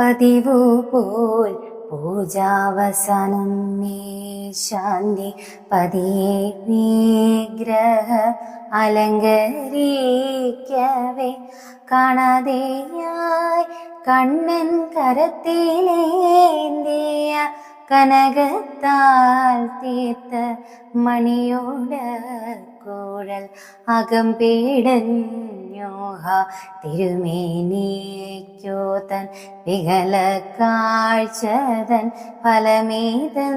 പതിവു പോൽ പൂജാവസാനം മേ ശാന്തി. പതിയെ വിഗ്രഹ അലങ്കരിക്കവേ. കാണാതെയായി കണ്ണൻ കരത്തിലേന്തിയ കനകത്താൽ തീർത്ത മണിയോട് കുഴൽ അകമ്പീടഞ്ഞോഹ തിരുമേനിയേക്കോ തൻ വികല കാഴ്ചതൻ ഫലമേതെന്നോർത്ത്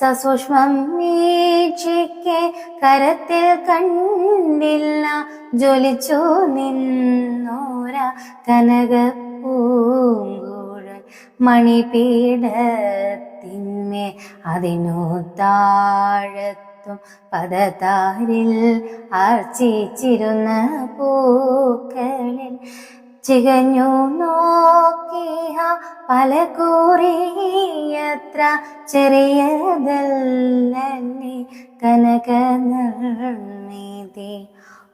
സസൂക്ഷ്മം വീക്ഷിക്കെ കരത്തിൽ കണ്ടില്ല ജ്വലിച്ചു നിന്നോര കനകപ്പൂങ്കുഴൽ മണിപീഠത്തിന്മേ അതിനു താഴത്തും പദതാരിൽ അർച്ചിച്ചിരുന്ന പൂക്കളിൽ ചികഞ്ഞു നോക്കിയ പല കൂറിയത്ര ചെറിയതല്ലേ കനക നീതി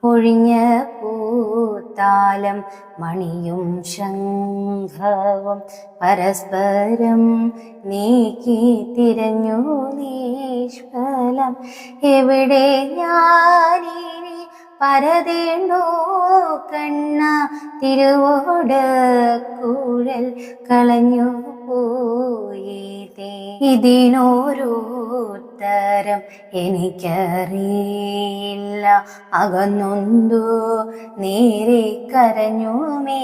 ഒഴിഞ്ഞ പൂത്താലം മണിയും ശംഖവും പരസ്പരം നീക്കി തിരഞ്ഞു നീഷ്ഫലം. എവിടെ ഞാനിനി പരതേണ്ടോ കണ്ണ തിരുവോട് കൂഴൽ കളഞ്ഞു പോയതേ ഇതിനോരോത്തരം എനിക്കറിയില്ല. അകന്നൊന്തു നേരെ കരഞ്ഞു മേ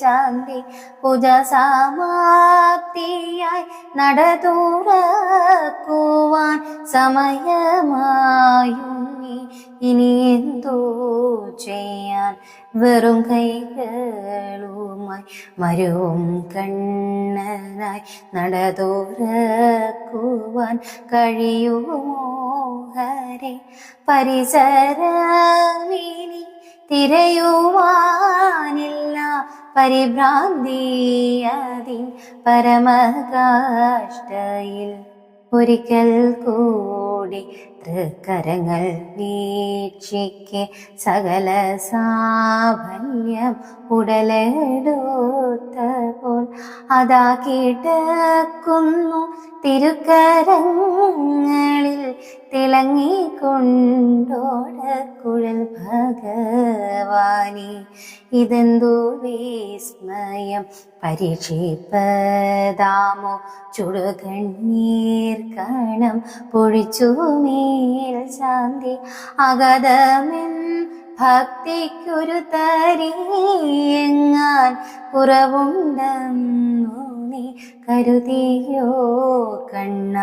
ശാന്തി പൂജ സമാപ്തിയായി നടതൂറക്കുവാൻ സമയമായുണ്ണി. ഇനി എന്തോ ചെയ്യാൻ വെറും കൈകളുമായി മരവും കണ്ണനായി നട തുറക്കുവാൻ കഴിയുമോ പരിസരമിനി തിരയുവാനില്ല പരിഭ്രാന്തി അതിൻ പരമകാഷ്ടയിൽ ഒരിക്കൽ കൂടി തൃക്കരങ്ങൾ വീക്ഷിക്കെ സകല സാഫല്യം ഉടലെടുത്തപ്പോൾ അതാ കിടക്കുന്നു തിരുക്കരങ്ങളിൽ തിളങ്ങിക്കൊണ്ടോടക്കുഴൽ ഭഗവാനി ഇതെന്തോ വിസ്മയം. പരീക്ഷിപ്പതാമോ ചുടുകണ്ണീർ കണം പൊഴിച്ചു മേൽ ശാന്തി അഗതമെൻ ഭക്തിക്കൊരു തരിയെങ്ങാൻ കുറവുണ്ടെന്നു നീ കരുതിയോ കണ്ണ?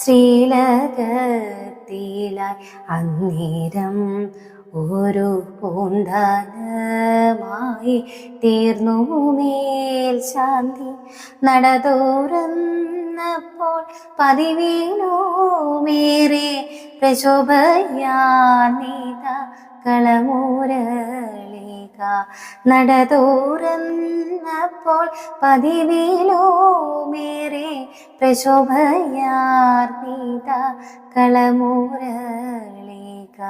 ശ്രീലകത്തിലായി അന്നേരം ഒരു പൂന്താനമായി തീർന്നു മേൽ ശാന്തി. നടതോറന്നപ്പോൾ പതിവീണോമേറെ പ്രശോഭയാനീത കളമൂരളിക. നടതോറന്നപ്പോൾ തുറന്നപ്പോൾ പതിവിലോ മേറെ പ്രശോഭയാർന്നീത കളമൂരളിക.